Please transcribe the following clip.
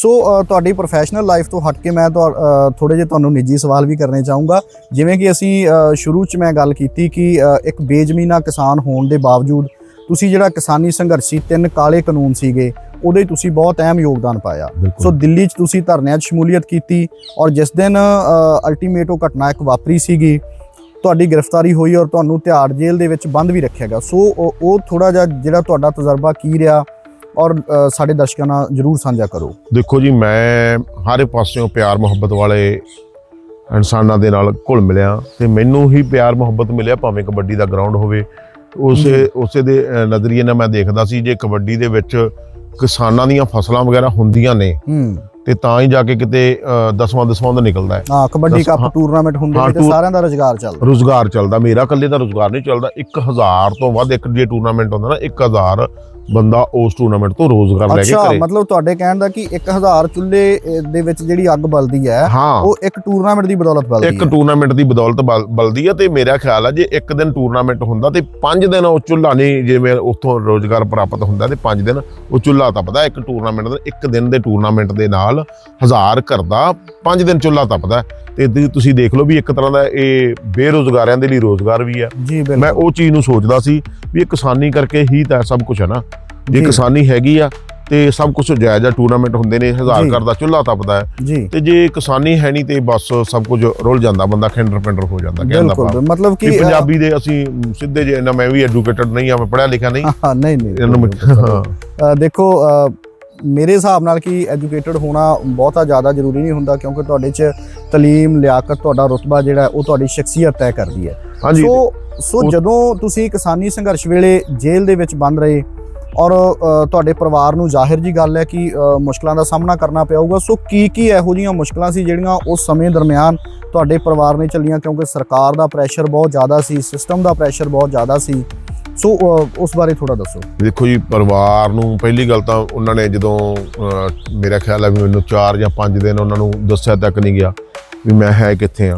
ਸੋ ਤੁਹਾਡੀ professional life ਤੋਂ ਹਟ ਕੇ ਮੈਂ ਥੋੜੇ ਜਿਹੇ ਤੁਹਾਨੂੰ ਨਿੱਜੀ ਸਵਾਲ ਵੀ ਕਰਨੇ ਚਾਹੂੰਗਾ। ਜਿਵੇਂ ਕਿ ਅਸੀਂ ਸ਼ੁਰੂ 'ਚ ਮੈਂ ਗੱਲ ਕੀਤੀ ਕਿ ਇੱਕ ਬੇਜ਼ਮੀਨਾ ਕਿਸਾਨ ਹੋਣ ਦੇ ਬਾਵਜੂਦ ਤੁਸੀਂ ਜਿਹੜਾ ਕਿਸਾਨੀ ਸੰਘਰਸ਼ ਤਿੰਨ ਕਾਲੇ ਕਾਨੂੰਨ ਸੀਗੇ ਉਹਦੇ ਤੁਸੀਂ ਬਹੁਤ ਅਹਿਮ ਯੋਗਦਾਨ ਪਾਇਆ। ਸੋ ਦਿੱਲੀ 'ਚ ਤੁਸੀਂ ਧਰਨਿਆਂ 'ਚ ਸ਼ਮੂਲੀਅਤ ਕੀਤੀ ਔਰ ਜਿਸ ਦਿਨ ਅਲਟੀਮੇਟ ਉਹ ਘਟਨਾ ਇੱਕ ਵਾਪਰੀ ਸੀਗੀ ਤੁਹਾਡੀ ਗ੍ਰਿਫਤਾਰੀ ਹੋਈ ਔਰ ਤੁਹਾਨੂੰ ਤਿਹਾੜ ਜੇਲ੍ਹ ਦੇ ਵਿੱਚ ਬੰਦ ਵੀ ਰੱਖਿਆ ਗਿਆ। ਸੋ ਉਹ ਥੋੜਾ ਜਿਹਾ ਜਿਹੜਾ ਤੁਹਾਡਾ ਤਜਰਬਾ ਕੀ ਰਿਹਾ ਔਰ ਸਾਡੇ ਦਰਸ਼ਕਾਂ ਨਾਲ ਜਰੂਰ ਸਾਂਝਾ ਕਰੋ। ਦੇਖੋ ਜੀ ਮੈਂ ਹਰ ਪਾਸਿਓਂ ਪਿਆਰ ਮੁਹੱਬਤ ਵਾਲੇ ਇਨਸਾਨਾਂ ਦੇ ਨਾਲ ਘੁਲ ਮਿਲਿਆ ਤੇ ਮੈਨੂੰ ਹੀ ਪਿਆਰ ਮੁਹੱਬਤ ਮਿਲਿਆ ਭਾਵੇਂ ਕਬੱਡੀ ਦਾ ਗਰਾਊਂਡ ਹੋਵੇ। ਉਸੇ ਉਸੇ ਦੇ ਨਜ਼ਰੀਏ ਨਾਲ ਮੈਂ ਦੇਖਦਾ ਸੀ ਜੇ ਕਬੱਡੀ ਦੇ ਵਿੱਚ ਕਿਸਾਨਾਂ ਦੀਆਂ ਫਸਲਾਂ ਵਗੈਰਾ ਹੁੰਦੀਆਂ ਨੇ ਤੇ ਤਾਂ ਹੀ ਜਾ ਕੇ ਕਿਤੇ ਅ, ਦਸਵਾਂ ਦਸਵਾਂ ਦਾ ਨਿਕਲਦਾ ਹੈ। ਹਾਂ ਕਬੱਡੀ ਕੱਪ। ਟੂਰਨਾਮੈਂਟ ਹੁੰਦੇ ਨੇ ਤੇ ਸਾਰਿਆਂ ਦਾ ਰੁਜ਼ਗਾਰ ਚੱਲਦਾ। ਰੋਜ਼ਗਾਰ ਚੱਲਦਾ। ਮੇਰਾ ਇਕੱਲੇ ਦਾ ਰੋਜ਼ਗਾਰ ਨਹੀਂ ਚੱਲਦਾ। 1000 ਤੋਂ ਵੱਧ ਇੱਕ ਜੇ ਟੂਰਨਾਮੈਂਟ ਹੁੰਦਾ ਨਾ 1000 ਬੰਦਾ ਉਸ ਟੂਰਨਾਮੈਂਟ ਤੋਂ ਰੋਜ਼ਗਾਰ ਲੈ ਕੇ ਅੱਛਾ ਘਰੇ। ਮਤਲਬ ਤੁਹਾਡੇ ਕਹਿਣ ਦਾ ਕਿ 1000 ਚੁੱਲ੍ਹੇ ਦੇ ਵਿੱਚ ਜਿਹੜੀ ਅੱਗ ਬਲਦੀ ਹੈ ਉਹ ਇੱਕ ਟੂਰਨਾਮੈਂਟ ਦੀ ਬਦੌਲਤ ਬਲਦੀ ਇੱਕ ਹੈ। ਟੂਰਨਾਮੈਂਟ ਦੀ ਬਦੌਲਤ ਬਲ- ਬਲਦੀ ਹੈ ਤੇ ਮੇਰਾ ਖਿਆਲ ਹੈ ਜੇ ਇੱਕ ਦਿਨ ਟੂਰਨਾਮੈਂਟ ਹੁੰਦਾ ਤੇ 5 ਦਿਨ ਉਹ ਚੁੱਲ੍ਹਾ ਨਹੀਂ ਜਿਵੇਂ ਉੱਥੋਂ ਰੋਜ਼ਗਾਰ ਪ੍ਰਾਪਤ ਹੁੰਦਾ ਤੇ 5 ਦਿਨ ਉਹ ਚੁੱਲ੍ਹਾ ਤਪਦਾ ਇੱਕ ਟੂਰਨਾਮੈਂਟ ਦਾ ਇੱਕ ਦਿਨ ਦੇ ਟੂਰਨਾਮੈਂਟ ਦੇ ਨਾਲ ਹਜ਼ਾਰ ਘਰ ਦਾ 5 ਦਿਨ ਚੁੱਲ੍ਹਾ ਤਪਦਾ। ਤੇ ਤੁਸੀਂ- ਦੇਖ ਲਓ ਵੀ ਇੱਕ ਤਰ੍ਹਾਂ ਦਾ ਇਹ ਬੇਰੋਜ਼ਗਾਰਿਆਂ ਦੇ ਲਈ ਰੋਜ਼ਗਾਰ ਵੀ ਹੈ ਮੈਂ ਉਹ ਚੀਜ਼ ਨੂੰ ਸੋਚਦਾ ਸੀ ਵੀ ਇਹ ਕਿਸਾਨੀ ਕਰਕੇ ਹੀ ਤਾਂ ਸਭ ਕੁਝ ਹੈ ਨਾ। ਜੇ। ਕਿਸਾਨੀ ਹੈਗੀ ਆ ਤੇ ਸਭ ਕੁਝ ਜਾਇਜ਼ ਆ ਟੂਰਨਾਮੈਂਟ ਹੁੰਦੇ ਨੇ ਹਜ਼ਾਰ। ਘਰ ਦਾ ਚੁੱਲ੍ਹਾ ਤਪਦਾ ਹੈ। ਤੇ ਜੇ ਕਿਸਾਨੀ ਹੈ ਨਹੀਂ ਤੇ ਬਸ ਸਭ ਕੁਝ ਰੁੱਲ ਜਾਂਦਾ ਬੰਦਾ ਖਿੰਡਰ ਪਿੰਡਰ ਹੋ ਜਾਂਦਾ ਕਹਿਣ ਦਾ ਬਿਲਕੁਲ ਮਤਲਬ ਕਿ ਪੰਜਾਬੀ ਦੇ ਅਸੀਂ ਸਿੱਧੇ ਜੇ ਨਾ ਮੈਂ ਵੀ ਐਜੂਕੇਟਡ ਨਹੀਂ ਆ ਮੈਂ ਪੜ੍ਹਿਆ ਲਿਖਿਆ ਨਹੀਂ। ਹਾਂ ਨਹੀਂ ਨਹੀਂ ਦੇਖੋ ਮੇਰੇ ਹਿਸਾਬ ਨਾਲ ਕਿ ਐਜੂਕੇਟਡ ਹੋਣਾ ਬਹੁਤਾ ਜ਼ਿਆਦਾ ਜ਼ਰੂਰੀ ਨਹੀਂ ਹੁੰਦਾ ਕਿਉਂਕਿ ਤੁਹਾਡੇ 'ਚ ਤਾਲੀਮ ਲਿਆਕਤ ਤੁਹਾਡਾ ਰੁਤਬਾ ਜਿਹੜਾ ਹੈ, ਉਹ ਤੁਹਾਡੀ ਸ਼ਖਸੀਅਤ ਤੈਅ ਕਰਦੀ ਹੈ। ਹਾਂਜੀ। ਸੋ ਸੋ ਜਦੋਂ ਤੁਸੀਂ ਕਿਸਾਨੀ ਸੰਘਰਸ਼ ਵੇਲੇ ਜੇਲ੍ਹ ਦੇ ਵਿੱਚ ਬੰਦ ਰਹੇ ਔਰ ਤੁਹਾਡੇ ਪਰਿਵਾਰ ਨੂੰ ਜ਼ਾਹਿਰ ਜੀ ਗੱਲ ਹੈ ਕਿ ਮੁਸ਼ਕਲਾਂ ਦਾ ਸਾਹਮਣਾ ਕਰਨਾ ਪਿਆ ਹੋਊਗਾ ਸੋ ਕੀ ਕੀ ਇਹੋ ਜਿਹੀਆਂ ਮੁਸ਼ਕਲਾਂ ਸੀ ਜਿਹੜੀਆਂ ਉਸ ਸਮੇਂ ਦਰਮਿਆਨ ਤੁਹਾਡੇ ਪਰਿਵਾਰ ਨੇ ਚੱਲੀਆਂ? ਕਿਉਂਕਿ ਸਰਕਾਰ ਦਾ ਪ੍ਰੈਸ਼ਰ ਬਹੁਤ ਜ਼ਿਆਦਾ ਸੀ ਸਿਸਟਮ ਦਾ ਪ੍ਰੈਸ਼ਰ ਬਹੁਤ ਜ਼ਿਆਦਾ ਸੀ। ਸੋ ਉਸ ਬਾਰੇ ਥੋੜਾ ਦੱਸੋ। ਦੇਖੋ ਜੀ ਪਰਿਵਾਰ ਨੂੰ ਪਹਿਲੀ ਗੱਲ ਤਾਂ ਉਹਨਾਂ ਨੇ ਜਦੋਂ ਮੇਰਾ ਖਿਆਲ ਹੈ ਵੀ ਮੈਨੂੰ 4 ਜਾਂ 5 ਦਿਨ ਉਹਨਾਂ ਨੂੰ ਦੱਸਿਆ ਤੱਕ ਨਹੀਂ ਗਿਆ ਵੀ ਮੈਂ ਹੈ ਕਿੱਥੇ ਆ।